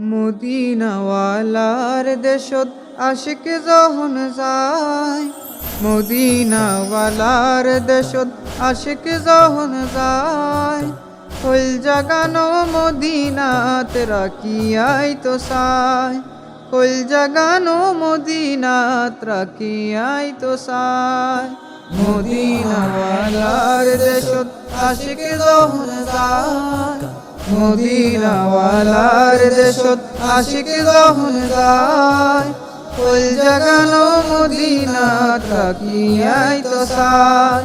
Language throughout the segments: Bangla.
মদিনাওয়ালার দেশত আশিক যখন যায়। মদিনাওয়ালার দেশত আশিক যখন যায়। হইল জাগানো মদিনাত রাখিয়াই তো সাই হইল জাগানো মদিনাত রাখিয়াই তো সাই মদিনাওয়ালার দেশত আশিক যখন যায়। মদিনাওয়ালার দেশত আশিক যখন যায় ফুল জাগানো মদিনা তাকিয়াই তো সাই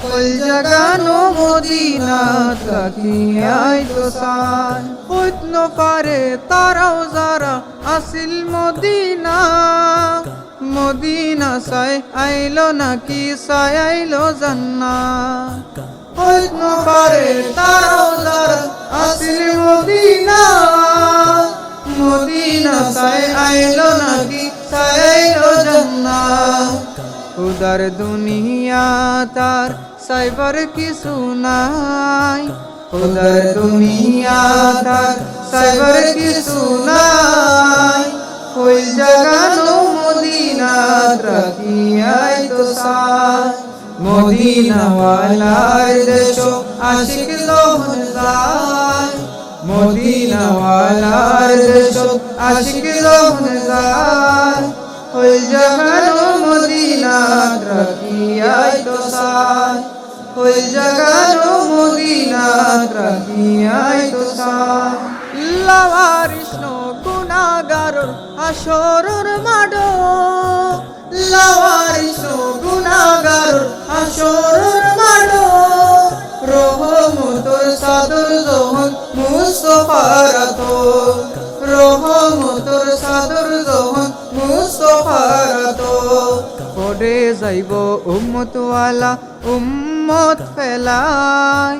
ফুল জাগানো মদিনা তাকিয়াই তো সাই হইত পারে তারাও যারা আসিল মদিনা মদিনা সাই আইলো নাকি সাই আইলো জান্নাত। হইত পারে তারাও যারা আসিল মদিনা। মদিনা সাই আইলো নাকি সাই আইলো উদার দুনিয়া তার সাইবার কিছু নাই। উদার দুনিয়া তার সাইবার কিছু নাই। ওই জাগানো মদিনাওয়ালার দেশ, আশিক যায় মদিনাওয়ালার দেশ, আশিক যায় ওই জাগানো মদিনা রাখিয়াই তো সাই ওই মদিনা রাখিয়াই তো সাই লাওয়ারিষ্ণ গুণাগারর আসরর মাডো। মুস্তফারাত রহমতর সাদর জহন মুস্তফারাত পড়ে যাইব উম্মতওয়ালা, উম্মত ফেলাই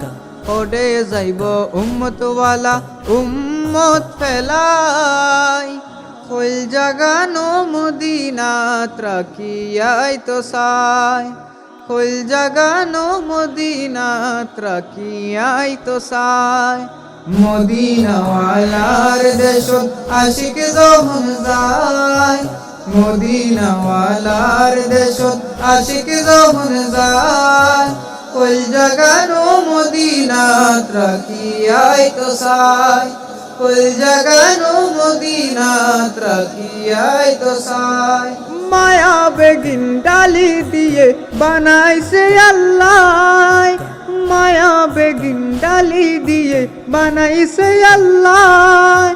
পড়ে যাইব উম্মতওয়ালা, উম্মত ফেলাই ফুল জাগানো মদিনাত রাখিয়াই তো সাই ফুল জাগানো মদিনাত, রাখিয়াই তো সাই মদিনাওয়ালার দেশত আশিক যখন যায়। মদিনাওয়ালার দেশত আশিক যখন যায়। ফুল জাগানো মদিনাত, রাখিয়াই তো সাই ফুল জাগানো মদিনাত, রাখিয়াই তো সাই বেগিন ডালি দিয়ে বানাইছে আল্লাহ। মায়া বেগিন ডালি দিয়ে বানাইছে আল্লাহ।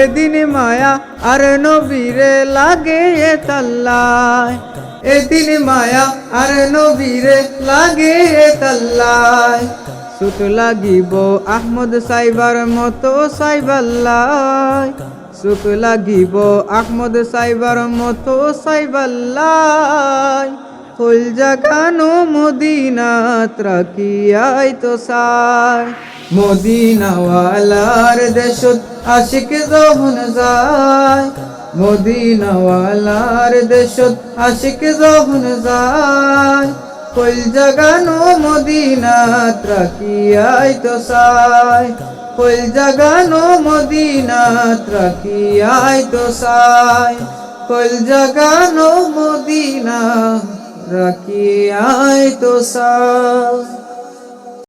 এদিন মায়া আর নবীরে লাগে তাল্লায় এদিন মায়া আর নবীরে লাগে তাল্লায় সুত লাগিব আহমদ সাইবার মতো সাইবাল্লাই সুত লাগিব আহমদ সাইবার মতো সাইবাল্লাই ফুল জাগানো মদিনাত রাখিয়াই তো সাই। মদিনাওয়ালার দেশত আশিক যখন যায়। মদিনাওয়ালার দেশত আশিক যখন যায়। ফুল জাগানো মদিনাত রাখিয়াই তো সাই। ফুল জাগানো মদিনাত রাখিয়াই তো সাই ওই জাগানো মদিনা রাখিয়াই তো সাই